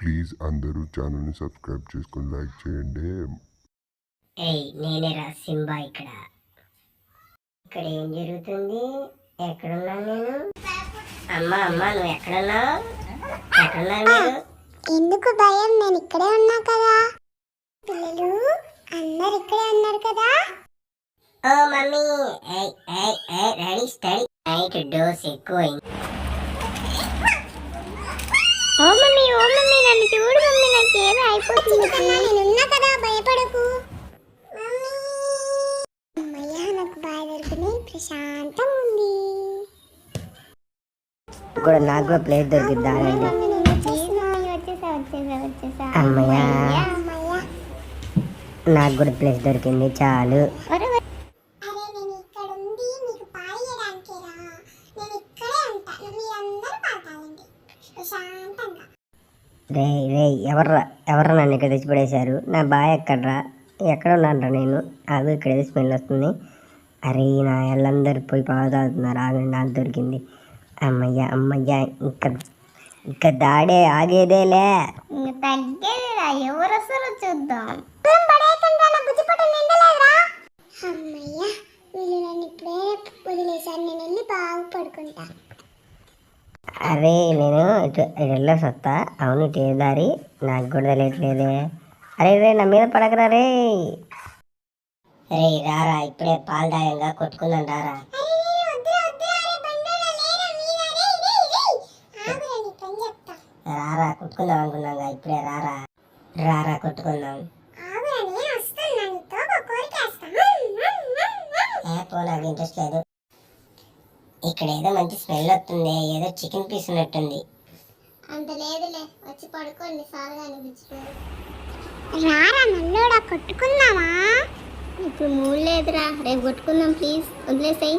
Please అందరూ ఛానల్ని subscribe చేసుకొని లైక్ చేయండి. ఏయ్ నేనేరా సింబా ఇక్కడ. ఇక్కడ ఏం జరుగుతుంది? ఎక్కడున్నాను నేను? అమ్మా అమ్మా నువ్వు ఎక్కడున్నావు? ఎక్కడున్నారు మీరు? ఎందుకు భయం? నేను ఇక్కడే ఉన్నా కదా. పిల్లలు అందరు ఇక్కడే ఉన్నారు కదా. ఓ మమ్మీ. ఏయ్ ఏయ్ ఏయ్ రెడీ స్టడీ. నైట్ డోస్ ఎక్కువైంది ఓ మమ్మీ ఓ మమ్మీ నన్ను చూడు మమ్మీ నాకు ఏదో అయిపోతుంది నేను ఉన్నా కదా భయపడకు. మమ్మీ అమ్మయ్య నాకు బాగా దొరికింది. ప్రశాంతం ఉంది. కూడా నాకు కూడా ప్లేస్ దొరికిద్దా అండి వచ్చేసా వచ్చేసా వచ్చేసా. అమ్మయ్య. అమ్మయ్య నాకు కూడా ప్లేస్ దొరికింది చాలు నేను ఇక్కడ ఉంది మీకు పాడేయడానికి రే రే ఎవర్రా ఎవర్రా నన్ను ఇక్కడ తెచ్చిపడేశారు? నా బాయ్ ఎక్కడ్రా? ఎక్కడ ఉన్నానరా నేను? అది ఇక్కడ ఏదో స్మెల్ వస్తుంది. అరే నా వాళ్ళందరూ పోయి పాలు ఆగండి నాకు దొరికింది. అమ్మయ్య అమ్మయ్య ఇంకా ఇంకా దాడే ఆగేదేలే. ఇంకా తగ్గేదిరా ఎవరు వస్తారో చూద్దాం. అమ్మయ్య వీళ్ళు నన్ను ఇప్పుడే వదిలేశారు. నేను వెళ్ళి బాగా పడుకుంటా. అరే నేను ఇటు ఇటు వెళ్ళేసి వస్తా అవును ఇటు ఏ దారి నాకు కూడా తెలియట్లేదే. అరే రే నా మీద పడకరా రే. రే రారా ఇప్పుడే పాలు దాయంగా కొట్టుకుందాం రారా. రారా కొట్టుకుందాం అనుకున్నాగా ఇప్పుడే రారా. రారా కొట్టుకుందాం. ఏ పో నాకు ఇంట్రెస్ట్ లేదు. ఇక్కడ ఏదో మంచి స్మెల్ వస్తుంది ఏదో చికెన్ పీస్ ఉన్నట్టుంది. అంత లేదులే వచ్చి పడుకోండి సాలుగా అనిపించలేదు రారా నల్లోడా కొట్టుకుందామా? ఇప్పుడు మూడు లేదురా రేపు కొట్టుకుందాం ప్లీజ్ వదిలేసాయి.